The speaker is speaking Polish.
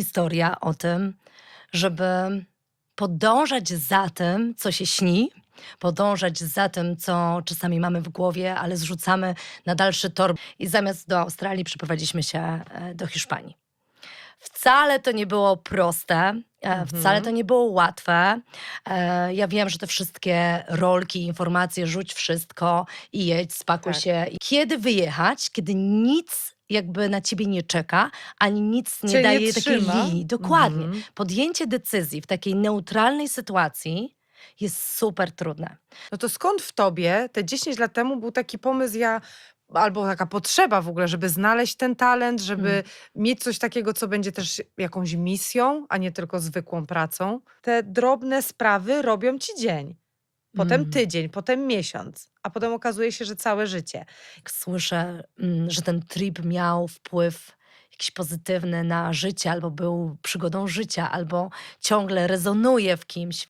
historia o tym, żeby podążać za tym, co się śni, podążać za tym, co czasami mamy w głowie, ale zrzucamy na dalszy tor. I zamiast do Australii przeprowadziliśmy się e, do Hiszpanii. Wcale to nie było proste, e, wcale to nie było łatwe. E, Ja wiem, że te wszystkie rolki, informacje, rzuć wszystko i jedź, spakuj Tak. się. Kiedy wyjechać, kiedy nic jakby na ciebie nie czeka, ani nic nie Cię nie daje takiej trzyma. linii. Dokładnie. Mhm. Podjęcie decyzji w takiej neutralnej sytuacji jest super trudne. No to skąd w tobie te 10 lat temu był taki pomysł, ja, albo taka potrzeba w ogóle, żeby znaleźć ten talent, żeby Mm. mieć coś takiego, co będzie też jakąś misją, a nie tylko zwykłą pracą? Te drobne sprawy robią ci dzień. Potem Mm. tydzień, potem miesiąc, a potem okazuje się, że całe życie. Jak słyszę, mm, że ten trip miał wpływ jakiś pozytywny na życie, albo był przygodą życia, albo ciągle rezonuje w kimś,